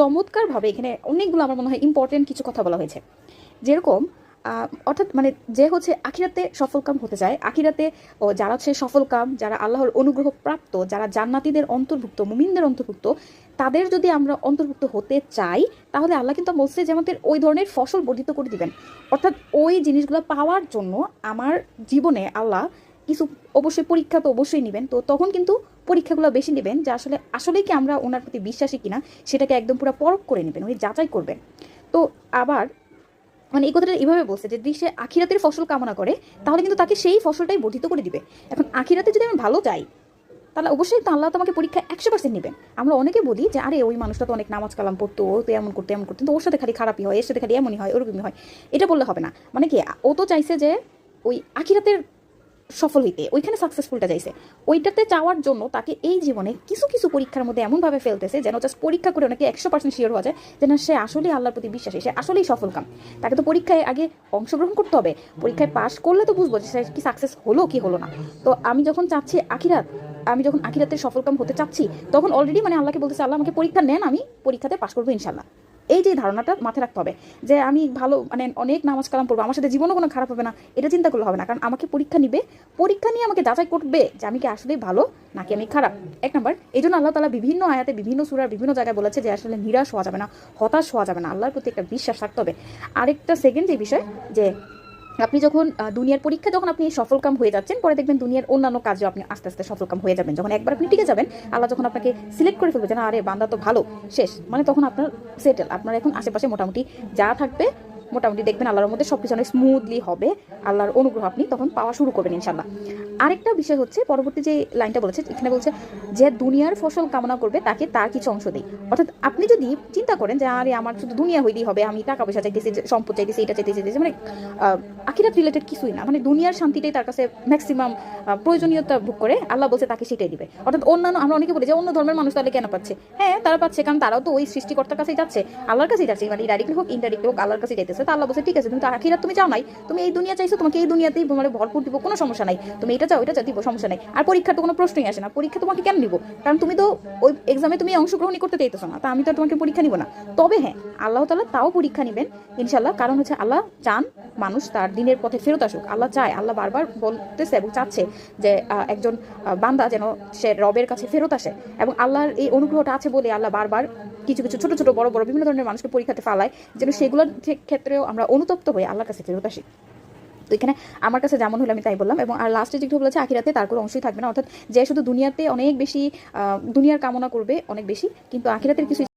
চমৎকারভাবে এখানে অনেকগুলো আমার মনে হয় ইম্পর্টেন্ট কিছু কথা বলা হয়েছে। যেরকম অর্থাৎ মানে যে হচ্ছে আখিরাতে সফলকাম হতে চায়, আখিরাতে, ও যারা হচ্ছে সফলকাম যারা আল্লাহর অনুগ্রহ প্রাপ্ত যারা জান্নাতিদের অন্তর্ভুক্ত, মুমিনদের অন্তর্ভুক্ত, তাদের যদি আমরা অন্তর্ভুক্ত হতে চাই, তাহলে আল্লাহ কিন্তু বলছে যে আমাদের ওই ধরনের ফসল বর্ধিত করে দিবেন। অর্থাৎ ওই জিনিসগুলো পাওয়ার জন্য আমার জীবনে আল্লাহ কিছু অবশ্যই পরীক্ষা তো অবশ্যই নেবেন, তো তখন কিন্তু পরীক্ষাগুলো বেশি নেবেন, যে আসলে, আসলেই কি আমরা ওনার প্রতি বিশ্বাসী কিনা, সেটাকে একদম পুরো পরখ করে নেবেন, উনি যাচাই করবেন। তো আবার মানে এই কথাটা এইভাবে বলছে যে, যদি সে আখিরাতের ফসল কামনা করে, তাহলে কিন্তু তাকে সেই ফসলটাই বর্ধিত করে দিবে। এখন আখিরাতে যদি আমি ভালো চাই তাহলে অবশ্যই তো আল্লাহ তোমাকে পরীক্ষা একশো পার্সেন্ট নেবেন। আমরা অনেকে বলি যে, আরে, ওই মানুষটা তো অনেক নামাজ কালাম পড়তো, ও তো এমন করতো এমন করতো। কিন্তু ওর সাথে খালি খারাপই হয়, এর সাথে খালি এমনই হয়, ওরকমই হয়। এটা বললে হবে না। মানে কি, ও তো চাইছে যে, ওই আখিরাতের সফল হইতে ওইখানে সাকসেসফুলটা চাইছে ওইটাতে চাওয়ার জন্য তাকে এই জীবনে কিছু কিছু পরীক্ষার মধ্যে এমনভাবে ফেলতেছে যেন জাস্ট পরীক্ষা করে ওনাকে একশো পার্সেন্ট শিওর হওয়া যায় যে না, সে আসলেই আল্লাহর প্রতি বিশ্বাসী, সে আসলেই সফলকাম তাকে তো পরীক্ষায় আগে অংশগ্রহণ করতে হবে। পরীক্ষায় পাশ করলে তো বুঝব যে সে কি সাকসেস হলো, কি হলো না। তো আমি যখন চাচ্ছি আখিরাত, আমি যখন আখিরাতের সফলকাম হতে চাচ্ছি, তখন অলরেডি মানে আল্লাহকে বলতেছে, আল্লাহ আমাকে পরীক্ষা নেন, আমি পরীক্ষাতে পাশ করব ইনশাল্লাহ এই যে ধারণাটা মাথায় রাখতে হবে যে আমি ভালো মানে অনেক নামাজ কালাম পড়ব, আমার সাথে জীবনও কোনো খারাপ হবে না, এটা চিন্তা করলে হবে না। কারণ আমাকে পরীক্ষা নিবে, পরীক্ষা নিয়ে আমাকে যাচাই করবে যে আমি কি আসলেই ভালো নাকি আমি খারাপ। এক নম্বর, এই জন্য আল্লাহ তালা বিভিন্ন আয়াতে, বিভিন্ন সুরার বিভিন্ন জায়গায় বলেছে যে আসলে নিরাশ হওয়া যাবে না, হতাশ হওয়া যাবে না। আল্লাহর প্রতি একটা বিশ্বাস রাখতে হবে। আরেকটা সেকেন্ড যে বিষয়, যে আপনি যখন দুনিয়ার পরীক্ষা যখন আপনি সফলকাম হয়ে যাচ্ছেন, পরে দেখবেন দুনিয়ার অন্যান্য কাজেও আপনি আস্তে আস্তে সফলকাম হয়ে যাবেন। যখন একবার আপনি টিকে যাবেন, আল্লাহ যখন আপনাকে সিলেক্ট করে ফেলবে যে, না, আরে বান্দা তো ভালো, শেষ মানে তখন আপনার সেটেল আপনার এখন আশেপাশে মোটামুটি যা থাকবে মোটামুটি দেখবেন আল্লাহর মধ্যে সব কিছু অনেক স্মুথলি হবে। আল্লাহর অনুগ্রহ আপনি তখন পাওয়া শুরু করবেন ইনশাল্লাহ আরেকটা বিষয় হচ্ছে, পরবর্তী যে লাইনটা বলেছে এখানে বলছে যে দুনিয়ার ফসল কামনা করবে, তাকে তার কিছু অংশ দেয় অর্থাৎ আপনি যদি চিন্তা করেন যে, আরে আমার শুধু দুনিয়া হইলেই হবে, আমি টাকা পয়সা চাইতেছি সম্পদ চাইতেছি, এটা চাইতেছি চাইতেছি মানে আখিরাত রিলেটেড কিছুই না। মানে দুনিয়ার শান্তিটাই তার কাছে ম্যাক্সিমাম প্রয়োজনীয়তা ভোগ করে, আল্লাহ বলছে তাকে সেটাই দিবে। অর্থাৎ অন্যান্য, আমরা অনেকে বলি যে, অন্য ধর্মের মানুষ তাহলে কেন পাচ্ছে? হ্যাঁ তারা পাচ্ছে, কারণ তারাও তো ওই সৃষ্টিকর্তার কাছেই যাচ্ছে, আল্লাহর কাছেই যাচ্ছে মানে ডাইরেক্টলি হোক ইনডাইরেক্টলি হোক, আল্লাহর কাছেই যাইতেছে। তা আল্লাহ বলছে, ঠিক আছে, তুমি তো আখিরাত তুমি চাও নাই, তুমি এই দুনিয়া চাইছো, তোমাকে এই দুনিয়াতেই মানে ভরপুর দিব, কোনো সমস্যা নাই, তুমি এটা চাও এটা চাও, দিব, সমস্যা নাই। আর পরীক্ষার তো কোনো প্রশ্নই আসে না, পরীক্ষা তোমাকে কেন নিব কারণ তুমি তো ওই এক্সামে তুমি অংশগ্রহণই করতে চাইতেছো না, তা আমি তো তোমাকে পরীক্ষা নিব না। তবে হ্যাঁ আল্লাহ তালা তাও পরীক্ষা নেবেন ইনশাল্লাহ কারণ হচ্ছে আল্লাহ চান মানুষ তার দিনের পথে ফেরত আসুক, আল্লাহ চায়, আল্লাহ বারবার বলতেছে এবং চাচ্ছে যে একজন বান্দা যেন সে রবের কাছে ফেরত আসে এবং আল্লাহর এই অনুগ্রহটা আছে বলে আল্লাহ বারবার কিছু কিছু ছোট ছোট, বড় বড় বিভিন্ন ধরনের মানুষকে পরীক্ষাতে ফালায়, যেন সেগুলোর ক্ষে- ক্ষেত্রেও আমরা অনুতপ্ত হয়ে আল্লাহর কাছে ফেরত আসি তো এখানে আমার কাছে যেমন হলো আমি তাই বললাম এবং আর লাস্টে যেটুকু বলেছে, আখিরাতে তার কোনো অংশই থাকবে না। অর্থাৎ যে শুধু দুনিয়াতে অনেক বেশি দুনিয়ার কামনা করবে অনেক বেশি, কিন্তু আখিরাতের কিছু